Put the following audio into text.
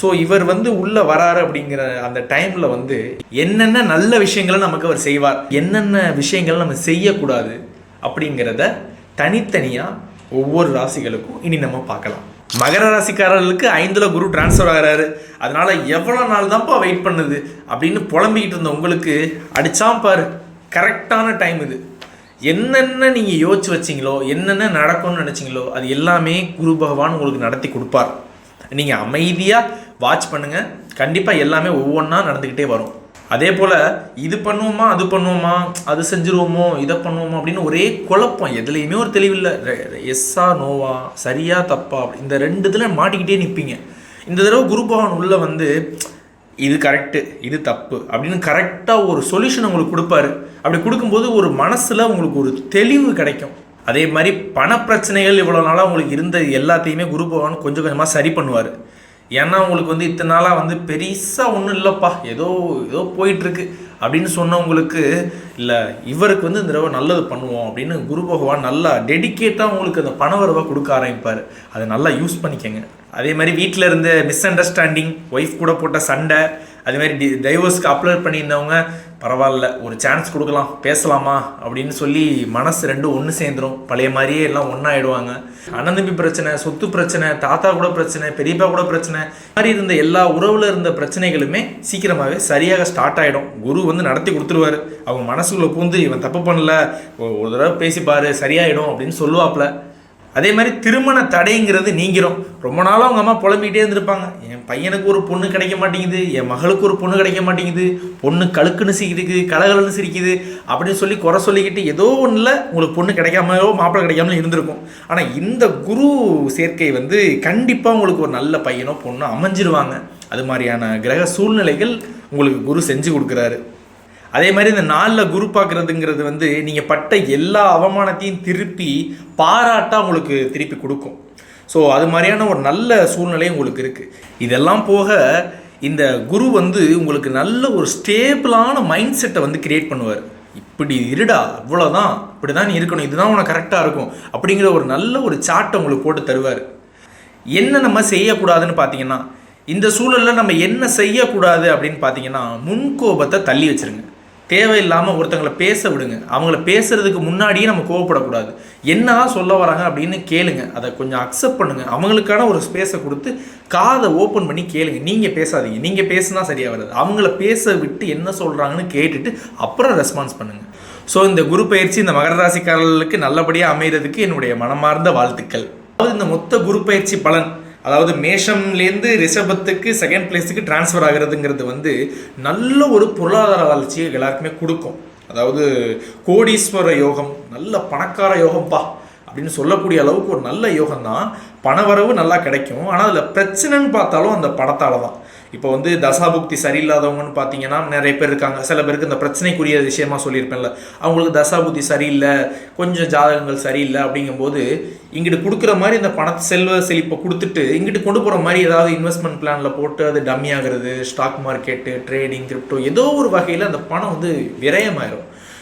So இவர் வந்து உள்ளே வராரு அப்படிங்கிற அந்த டைமில் வந்து என்னென்ன நல்ல விஷயங்களை நமக்கு அவர் செய்வார் என்னென்ன விஷயங்களை நம்ம செய்யக்கூடாது அப்படிங்கிறத தனித்தனியாக ஒவ்வொரு ராசிகளுக்கும் இனி நம்ம பார்க்கலாம். மகர ராசிக்காரர்களுக்கு ஐந்துல குரு டிரான்ஸ்ஃபர் ஆகிறாரு. அதனால் எவ்வளோ நாள் தான்ப்பா வெயிட் பண்ணுது அப்படின்னு புலம்பிக்கிட்டு இருந்த உங்களுக்கு அடித்தான் பாரு. கரெக்டான டைம் இது. என்னென்ன நீங்கள் யோசிச்சு வச்சீங்களோ என்னென்ன நடக்கும்னு நினச்சிங்களோ அது எல்லாமே குரு பகவான் உங்களுக்கு நடத்தி கொடுப்பார். நீங்கள் அமைதியாக வாட்ச் பண்ணுங்கள் கண்டிப்பாக எல்லாமே ஒவ்வொன்றா நடந்துக்கிட்டே வரும். அதே போல் இது பண்ணுவோமா அது பண்ணுவோமா அது செஞ்சுருவோமோ இதை பண்ணுவோமா அப்படின்னு ஒரே குழப்பம். எதுலேயுமே ஒரு தெளிவில்லை. எஸ்ஸா நோவா சரியா தப்பா இந்த ரெண்டு இதில் மாட்டிக்கிட்டே நிற்பீங்க இந்த தடவை குரு பகவான் வந்து இது கரெக்டு இது தப்பு அப்படின்னு கரெக்டாக ஒரு சொல்யூஷன் உங்களுக்கு கொடுப்பாரு. அப்படி கொடுக்கும்போது ஒரு மனசில் உங்களுக்கு ஒரு தெளிவு கிடைக்கும். அதே மாதிரி பணப்பிரச்சனைகள் இவ்வளோ நாளாக உங்களுக்கு இருந்த எல்லாத்தையுமே குரு பகவான் கொஞ்சம் கொஞ்சமாக சரி பண்ணுவார். ஏன்னா உங்களுக்கு வந்து இத்தனை நாளாக வந்து பெருசாக ஒன்றும் இல்லைப்பா. ஏதோ ஏதோ போயிட்டுருக்கு அப்படின்னு சொன்னவங்களுக்கு இல்லை இவருக்கு வந்து இந்த தடவை நல்லது பண்ணுவோம் அப்படின்னு குரு பகவான் நல்லா டெடிக்கேட்டாக உங்களுக்கு அந்த பண வரவை கொடுக்க ஆரம்பிப்பார். அதை நல்லா யூஸ் பண்ணிக்கங்க. அதே மாதிரி வீட்டில் இருந்த மிஸ் அண்டர்ஸ்டாண்டிங் ஒய்ஃப் கூட போட்ட சண்டை அதே மாதிரி டி டைவர்ஸ்க்கு அப்ளை பண்ணியிருந்தவங்க பரவாயில்ல ஒரு சான்ஸ் கொடுக்கலாம் பேசலாமா? அப்படின்னு சொல்லி மனசு ரெண்டும் ஒன்று சேர்ந்துரும். பழைய மாதிரியே எல்லாம் ஒன்றாயிடுவாங்க அண்ணன் தம்பி பிரச்சனை சொத்து பிரச்சனை தாத்தா கூட பிரச்சனை பெரியப்பா கூட பிரச்சனை மாதிரி இருந்த எல்லா உறவில் இருந்த பிரச்சனைகளுமே சீக்கிரமாகவே சரியாக ஸ்டார்ட் ஆகிடும் குரு வந்து நடத்தி கொடுத்துருவாரு. அவங்க மனசுக்குள்ளே பூந்து இவன் தப்பு பண்ணல ஒரு தடவை பேசிப்பார் சரியாயிடும் அப்படின்னு சொல்லுவாப்ல. அதே மாதிரி திருமண தடைங்கிறது நீங்கிறோம் ரொம்ப நாளாக அவங்க அம்மா புலம்பிகிட்டே இருந்திருப்பாங்க. என் பையனுக்கு ஒரு பொண்ணு கிடைக்க மாட்டேங்குது என் மகளுக்கு ஒரு பொண்ணு கிடைக்க மாட்டேங்குது பொண்ணு கழுக்குன்னு சிரிக்குது கலகலன்னு சிரிக்குது அப்படின்னு சொல்லி குறை சொல்லிக்கிட்டு ஏதோ ஒன்றில் உங்களுக்கு பொண்ணு கிடைக்காமலோ மாப்பிள்ளை கிடைக்காமலோ இருந்திருக்கும். ஆனால் இந்த குரு சேர்க்கை வந்து கண்டிப்பாக உங்களுக்கு ஒரு நல்ல பையனோ பொண்ணோ அமைஞ்சிருவாங்க. அது மாதிரியான கிரக சூழ்நிலைகள் உங்களுக்கு குரு செஞ்சு கொடுக்குறாரு. அதே மாதிரி இந்த நாளில் குரு பார்க்குறதுங்கிறது வந்து நீங்கள் பட்ட எல்லா அவமானத்தையும் திருப்பி பாராட்டாக உங்களுக்கு திருப்பி கொடுக்கும். ஸோ அது மாதிரியான ஒரு நல்ல சூழ்நிலை உங்களுக்கு இருக்குது இதெல்லாம் போக இந்த குரு வந்து உங்களுக்கு நல்ல ஒரு ஸ்டேபிளான மைண்ட் செட்டை வந்து கிரியேட் பண்ணுவார். இப்படி இருடா இவ்வளோதான் இப்படி தான் நீ இருக்கணும் இதுதான் உனக்கு கரெக்டாக இருக்கும் அப்படிங்கிற ஒரு நல்ல ஒரு சார்ட்டை உங்களுக்கு போட்டு தருவார். என்ன நம்ம செய்யக்கூடாதுன்னு பார்த்தீங்கன்னா இந்த சூழலில் நம்ம என்ன செய்யக்கூடாது அப்படின்னு பார்த்தீங்கன்னா முன்கோபத்தை தள்ளி வச்சிருங்க. தேவையில்லாமல் ஒருத்தங்களை பேச விடுங்க. அவங்கள பேசுறதுக்கு முன்னாடியே நம்ம கோவப்படக்கூடாது. என்னதான் சொல்ல வராங்க அப்படின்னு கேளுங்க. அதை கொஞ்சம் அக்செப்ட் பண்ணுங்கள் அவங்களுக்கான ஒரு ஸ்பேஸை கொடுத்து காதை ஓப்பன் பண்ணி கேளுங்க. நீங்கள் பேசாதீங்க. நீங்கள் பேசுனா சரியாக வராது. அவங்கள பேச விட்டு என்ன சொல்கிறாங்கன்னு கேட்டுட்டு அப்புறம் ரெஸ்பான்ஸ் பண்ணுங்கள் ஸோ இந்த குரு பயிற்சி இந்த மகர ராசிக்காரர்களுக்கு நல்லபடியாக அமைகிறதுக்கு என்னுடைய மனமார்ந்த வாழ்த்துக்கள். அதாவது இந்த மொத்த குரு பயிற்சி பலன் அதாவது மேஷம்லேருந்து ரிஷபத்துக்கு செகண்ட் பிளேஸுக்கு டிரான்ஸ்ஃபர் ஆகிறதுங்கிறது வந்து நல்ல ஒரு பொருளாதார வளர்ச்சியை எல்லாருக்குமே கொடுக்கும். அதாவது கோடீஸ்வர யோகம் நல்ல பணக்கார யோகம்ப்பா அப்படின்னு சொல்லக்கூடிய அளவுக்கு ஒரு நல்ல யோகம் தான் பணவரவு நல்லா கிடைக்கும். ஆனால் அதில் பிரச்சனைன்னு பார்த்தாலும் அந்த படத்தால் தான் இப்போ வந்து தசாபுக்தி சரியில்லாதவங்கன்னு பார்த்தீங்கன்னா நிறைய பேர் இருக்காங்க. சில பேருக்கு இந்த பிரச்சனைக்குரிய விஷயமா சொல்லியிருப்பேன்ல. அவங்களுக்கு தசாபுக்தி சரியில்லை கொஞ்சம் ஜாதகங்கள் சரியில்லை அப்படிங்கும்போது இங்கிட்டு கொடுக்குற மாதிரி இந்த பணத்தை செல்வ செழிப்பை கொடுத்துட்டு இங்கிட்டு கொண்டு போகிற மாதிரி ஏதாவது இன்வெஸ்ட்மெண்ட் பிளானில் போட்டு அது டம்மி ஆகிறது ஸ்டாக் மார்க்கெட்டு ட்ரேடிங் கிரிப்டோ ஏதோ ஒரு வகையில் அந்த பணம் வந்து விரயமாயிரும்.